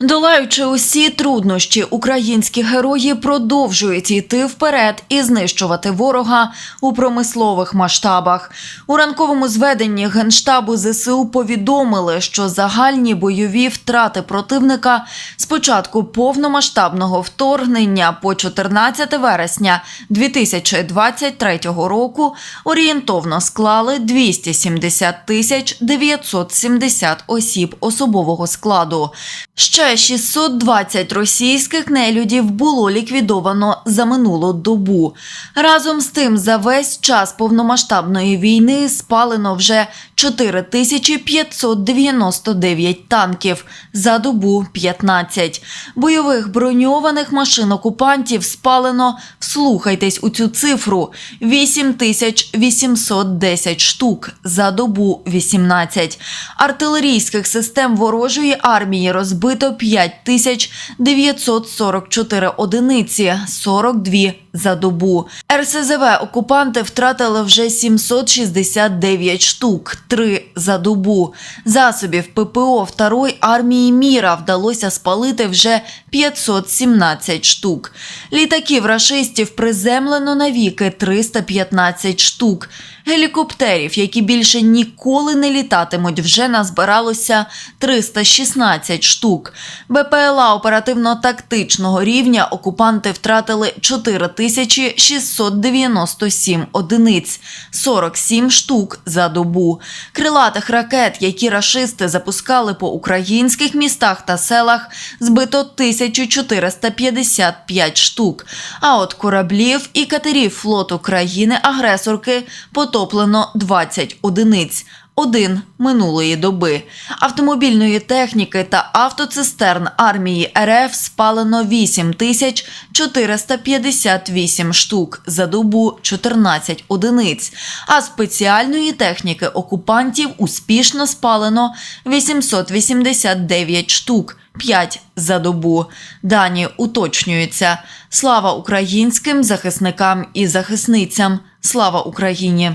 Долаючи усі труднощі, українські герої продовжують йти вперед і знищувати ворога у промислових масштабах. У ранковому зведенні генштабу ЗСУ повідомили, що загальні бойові втрати противника з початку повномасштабного вторгнення по 14 вересня 2023 року орієнтовно склали 270 тисяч 970 осіб особового складу. Ще 620 російських нелюдів було ліквідовано за минулу добу. Разом з тим, за весь час повномасштабної війни спалено вже 4599 танків, за добу 15. Бойових броньованих машин окупантів спалено, вслухайтесь у цю цифру, 8810 штук, за добу 18. Артилерійських систем ворожої армії розбито 5944 одиниці, 42 за добу. РСЗВ окупанти втратили вже 769 штук, 3 за добу. Засобів ППО Второї армії Міра вдалося спалити вже 517 штук. Літаків рашистів приземлено навіки 315 штук. Гелікоптерів, які більше ніколи не літатимуть, вже назбиралося 316 штук. БПЛА оперативно-тактичного рівня окупанти втратили 4697 одиниць, 47 штук за добу. Крилатих ракет, які рашисти запускали по українських містах та селах, збито 1455 штук. А от кораблів і катерів флоту країни-агресорки потоплено 20 одиниць. Один минулої доби автомобільної техніки та автоцистерн армії РФ спалено 8 тисяч 458 штук за добу 14 одиниць. А спеціальної техніки окупантів успішно спалено 889 штук. 5 за добу. Дані уточнюються. Слава українським захисникам і захисницям. Слава Україні!